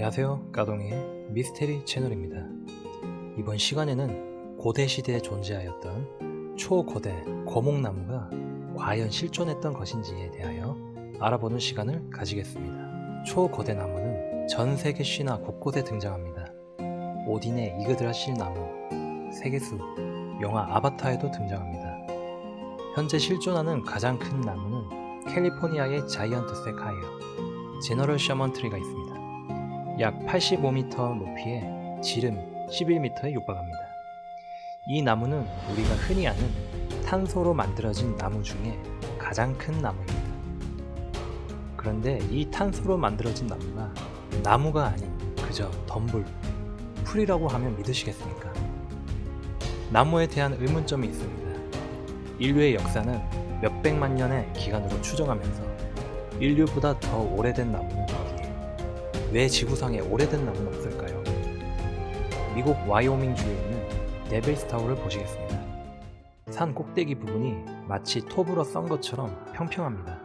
안녕하세요. 까동의 미스테리 채널입니다. 이번 시간에는 고대 시대에 존재하였던 초거대 거목나무가 과연 실존했던 것인지에 대하여 알아보는 시간을 가지겠습니다. 초거대 나무는 전 세계 시나 곳곳에 등장합니다. 오딘의 이그드라실 나무, 세계수, 영화 아바타에도 등장합니다. 현재 실존하는 가장 큰 나무는 캘리포니아의 자이언트 세카이어, 제너럴 셔먼 트리가 있습니다. 약 85m 높이에 지름 11m에 육박합니다. 이 나무는 우리가 흔히 아는 탄소로 만들어진 나무 중에 가장 큰 나무입니다. 그런데 이 탄소로 만들어진 나무가 나무가 아닌 그저 덤불, 풀이라고 하면 믿으시겠습니까? 나무에 대한 의문점이 있습니다. 인류의 역사는 몇백만 년의 기간으로 추정하면서 인류보다 더 오래된 나무는 왜 지구상에 오래된 나무는 없을까요? 미국 와이오밍 주에 있는 데빌스타워를 보시겠습니다. 산 꼭대기 부분이 마치 톱으로 썬 것처럼 평평합니다.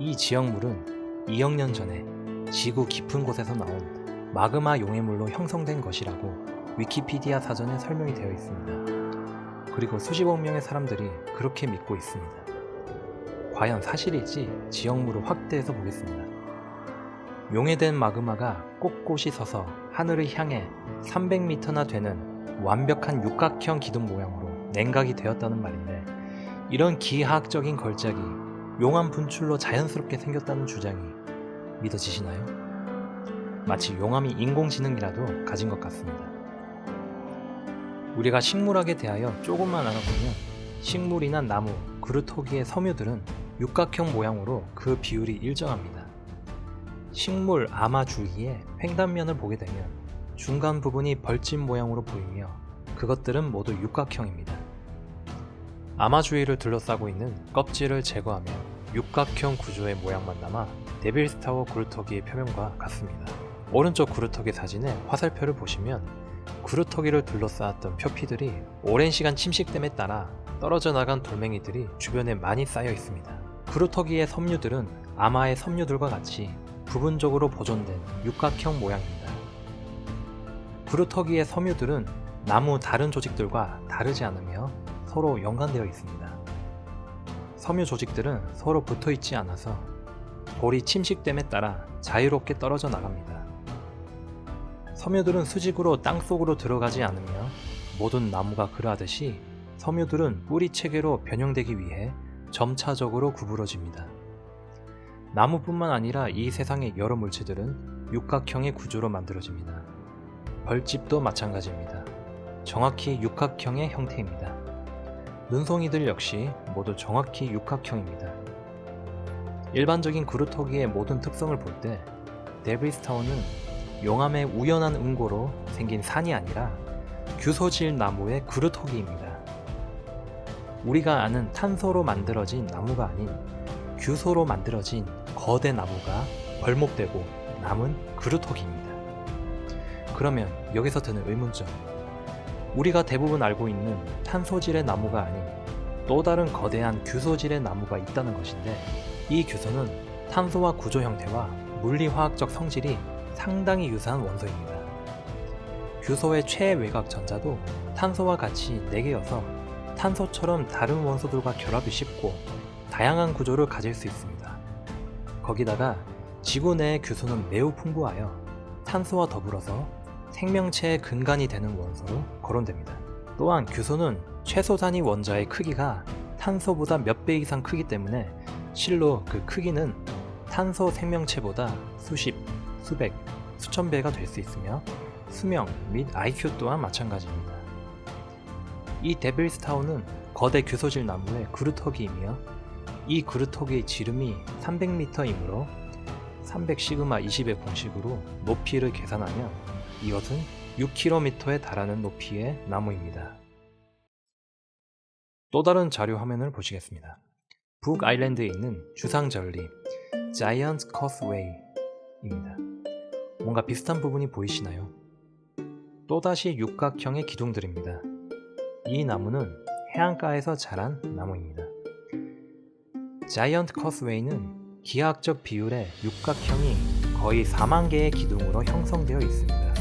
이 지역물은 2억 년 전에 지구 깊은 곳에서 나온 마그마 용해물로 형성된 것이라고 위키피디아 사전에 설명이 되어 있습니다. 그리고 수십억 명의 사람들이 그렇게 믿고 있습니다. 과연 사실일지 지역물을 확대해서 보겠습니다. 용해된 마그마가 꼿꼿이 서서 하늘을 향해 300m나 되는 완벽한 육각형 기둥 모양으로 냉각이 되었다는 말인데 이런 기하학적인 걸작이 용암 분출로 자연스럽게 생겼다는 주장이 믿어지시나요? 마치 용암이 인공지능이라도 가진 것 같습니다. 우리가 식물학에 대하여 조금만 알아보면 식물이나 나무, 그루터기의 섬유들은 육각형 모양으로 그 비율이 일정합니다. 식물 아마 줄기의 횡단면을 보게 되면 중간 부분이 벌집 모양으로 보이며 그것들은 모두 육각형입니다. 아마 주위를 둘러싸고 있는 껍질을 제거하면 육각형 구조의 모양만 남아 데빌스타워 구루터기의 표면과 같습니다. 오른쪽 구루터기 사진의 화살표를 보시면 구루터기를 둘러싸았던 표피들이 오랜 시간 침식됨에 따라 떨어져 나간 돌멩이들이 주변에 많이 쌓여 있습니다. 구루터기의 섬유들은 아마의 섬유들과 같이 부분적으로 보존된 육각형 모양입니다. 구루터기의 섬유들은 나무 다른 조직들과 다르지 않으며 서로 연관되어 있습니다. 섬유 조직들은 서로 붙어 있지 않아서 돌이 침식됨에 따라 자유롭게 떨어져 나갑니다. 섬유들은 수직으로 땅 속으로 들어가지 않으며 모든 나무가 그러하듯이 섬유들은 뿌리 체계로 변형되기 위해 점차적으로 구부러집니다. 나무뿐만 아니라 이 세상의 여러 물체들은 육각형의 구조로 만들어집니다. 벌집도 마찬가지입니다. 정확히 육각형의 형태입니다. 눈송이들 역시 모두 정확히 육각형입니다. 일반적인 그루터기의 모든 특성을 볼 때 데빌스타운은 용암의 우연한 응고로 생긴 산이 아니라 규소질 나무의 그루터기입니다. 우리가 아는 탄소로 만들어진 나무가 아닌 규소로 만들어진 거대 나무가 벌목되고 남은 그루터기입니다. 그러면 여기서 드는 의문점. 우리가 대부분 알고 있는 탄소질의 나무가 아닌 또 다른 거대한 규소질의 나무가 있다는 것인데 이 규소는 탄소와 구조 형태와 물리화학적 성질이 상당히 유사한 원소입니다. 규소의 최외곽 전자도 탄소와 같이 4개여서 탄소처럼 다른 원소들과 결합이 쉽고 다양한 구조를 가질 수 있습니다. 거기다가 지구 내의 규소는 매우 풍부하여 탄소와 더불어서 생명체의 근간이 되는 원소로 거론됩니다. 또한 규소는 최소 단위 원자의 크기가 탄소보다 몇 배 이상 크기 때문에 실로 그 크기는 탄소 생명체보다 수십, 수백, 수천 배가 될 수 있으며 수명 및 IQ 또한 마찬가지입니다. 이 데빌스타운은 거대 규소질 나무의 그루터기이며 이 그루터기의 지름이 300m이므로 300시그마 20의 공식으로 높이를 계산하면 이것은 6km에 달하는 높이의 나무입니다. 또 다른 자료 화면을 보시겠습니다. 북 아일랜드에 있는 주상절리 자이언트 커스웨이입니다. 뭔가 비슷한 부분이 보이시나요? 또다시 육각형의 기둥들입니다. 이 나무는 해안가에서 자란 나무입니다. 자이언트 커스웨이는 기하학적 비율의 육각형이 거의 4만 개의 기둥으로 형성되어 있습니다.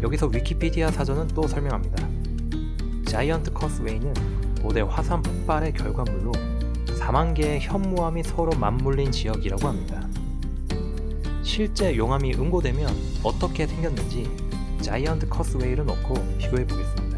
여기서 위키피디아 사전은 또 설명합니다. 자이언트 커스웨이는 고대 화산 폭발의 결과물로 4만 개의 현무암이 서로 맞물린 지역이라고 합니다. 실제 용암이 응고되면 어떻게 생겼는지 자이언트 커스웨이를 놓고 비교해 보겠습니다.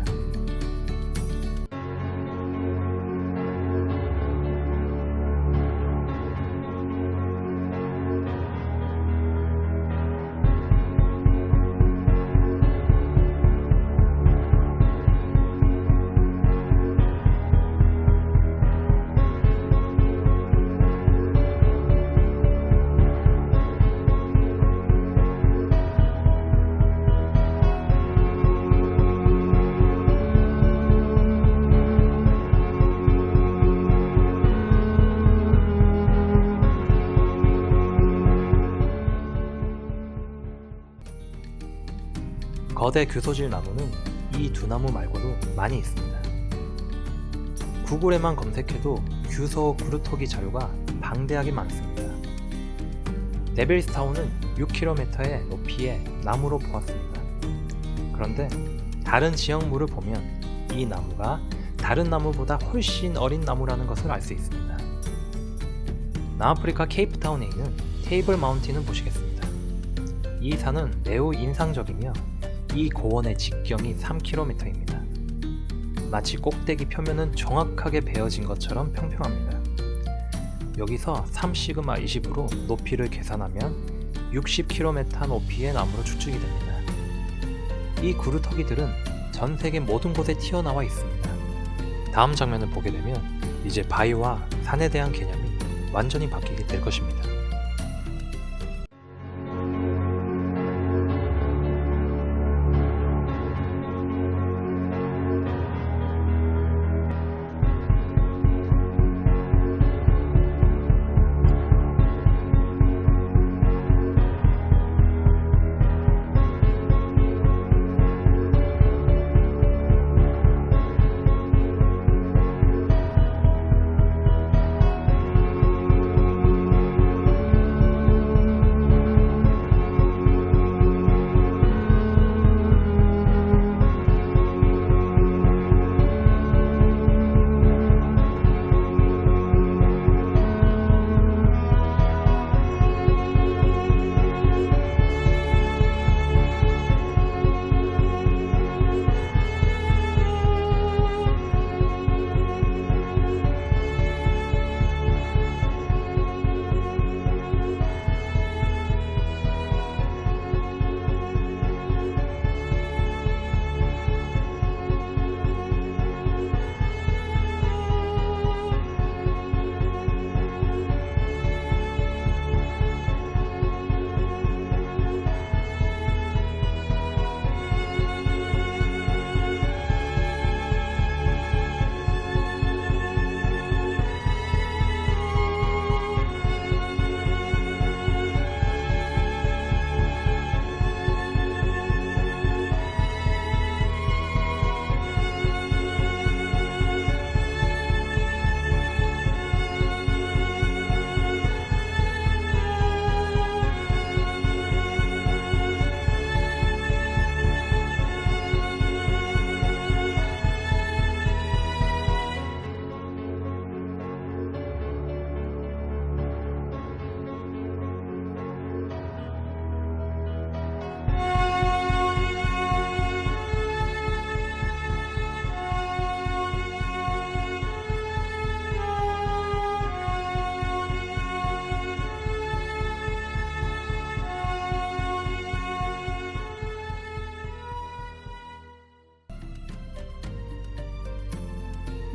거대 규소질 나무는 이 두 나무 말고도 많이 있습니다. 구글에만 검색해도 규소 구루토기 자료가 방대하게 많습니다. 데빌스타운은 6km의 높이의 나무로 보았습니다. 그런데 다른 지형물을 보면 이 나무가 다른 나무보다 훨씬 어린 나무라는 것을 알 수 있습니다. 남아프리카 케이프타운에 있는 테이블 마운틴을 보시겠습니다. 이 산은 매우 인상적이며 이 고원의 직경이 3km입니다. 마치 꼭대기 표면은 정확하게 베어진 것처럼 평평합니다. 여기서 3시그마 20으로 높이를 계산하면 60km 높이의 나무로 추측이 됩니다. 이 구루터기들은 전 세계 모든 곳에 튀어나와 있습니다. 다음 장면을 보게 되면 이제 바위와 산에 대한 개념이 완전히 바뀌게 될 것입니다.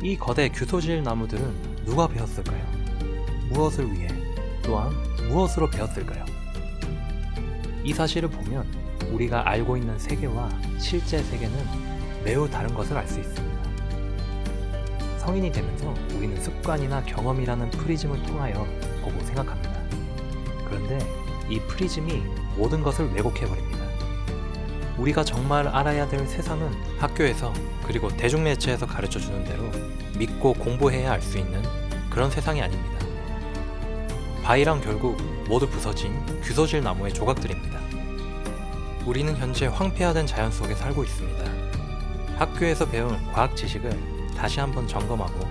이 거대 규소질 나무들은 누가 베었을까요? 무엇을 위해 또한 무엇으로 베었을까요? 이 사실을 보면 우리가 알고 있는 세계와 실제 세계는 매우 다른 것을 알 수 있습니다. 성인이 되면서 우리는 습관이나 경험이라는 프리즘을 통하여 보고 생각합니다. 그런데 이 프리즘이 모든 것을 왜곡해버립니다. 우리가 정말 알아야 될 세상은 학교에서 그리고 대중매체에서 가르쳐 주는 대로 믿고 공부해야 알 수 있는 그런 세상이 아닙니다. 바이랑 결국 모두 부서진 규소질 나무의 조각들입니다. 우리는 현재 황폐화된 자연 속에 살고 있습니다. 학교에서 배운 과학 지식을 다시 한번 점검하고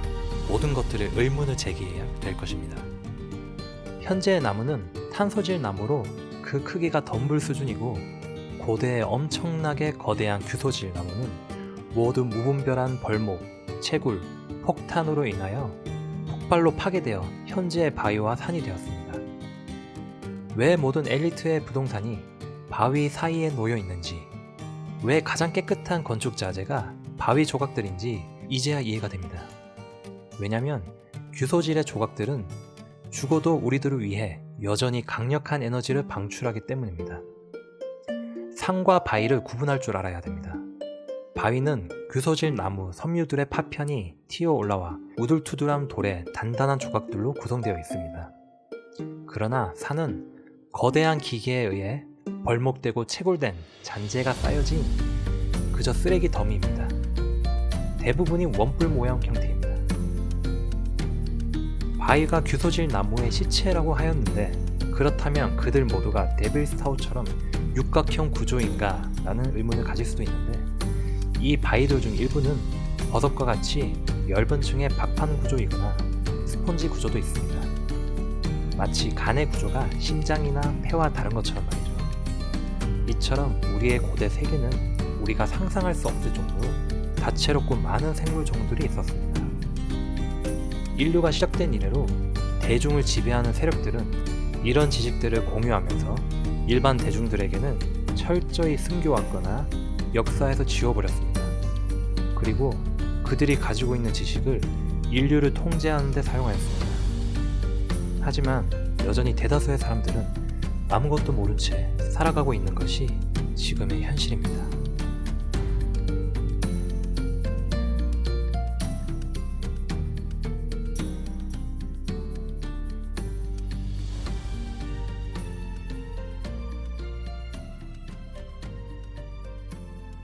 모든 것들을 의문을 제기해야 될 것입니다. 현재의 나무는 탄소질 나무로 그 크기가 덤불 수준이고 고대의 엄청나게 거대한 규소질 나무는 모두 무분별한 벌목, 채굴, 폭탄으로 인하여 폭발로 파괴되어 현재의 바위와 산이 되었습니다. 왜 모든 엘리트의 부동산이 바위 사이에 놓여 있는지, 왜 가장 깨끗한 건축 자재가 바위 조각들인지 이제야 이해가 됩니다. 왜냐면 규소질의 조각들은 죽어도 우리들을 위해 여전히 강력한 에너지를 방출하기 때문입니다. 산과 바위를 구분할 줄 알아야 됩니다. 바위는 규소질 나무, 섬유들의 파편이 튀어 올라와 우둘투둘한 돌의 단단한 조각들로 구성되어 있습니다. 그러나 산은 거대한 기계에 의해 벌목되고 채굴된 잔재가 쌓여진 그저 쓰레기 더미입니다. 대부분이 원뿔 모양 형태입니다. 바위가 규소질 나무의 시체라고 하였는데 그렇다면 그들 모두가 데빌스타우처럼 육각형 구조인가 라는 의문을 가질 수도 있는데 이 바위들 중 일부는 버섯과 같이 엷은 층의 박판 구조이거나 스폰지 구조도 있습니다. 마치 간의 구조가 심장이나 폐와 다른 것처럼 말이죠. 이처럼 우리의 고대 세계는 우리가 상상할 수 없을 정도로 다채롭고 많은 생물 종들이 있었습니다. 인류가 시작된 이래로 대중을 지배하는 세력들은 이런 지식들을 공유하면서 일반 대중들에게는 철저히 숨겨왔거나 역사에서 지워버렸습니다. 그리고 그들이 가지고 있는 지식을 인류를 통제하는 데 사용하였습니다. 하지만 여전히 대다수의 사람들은 아무것도 모른 채 살아가고 있는 것이 지금의 현실입니다.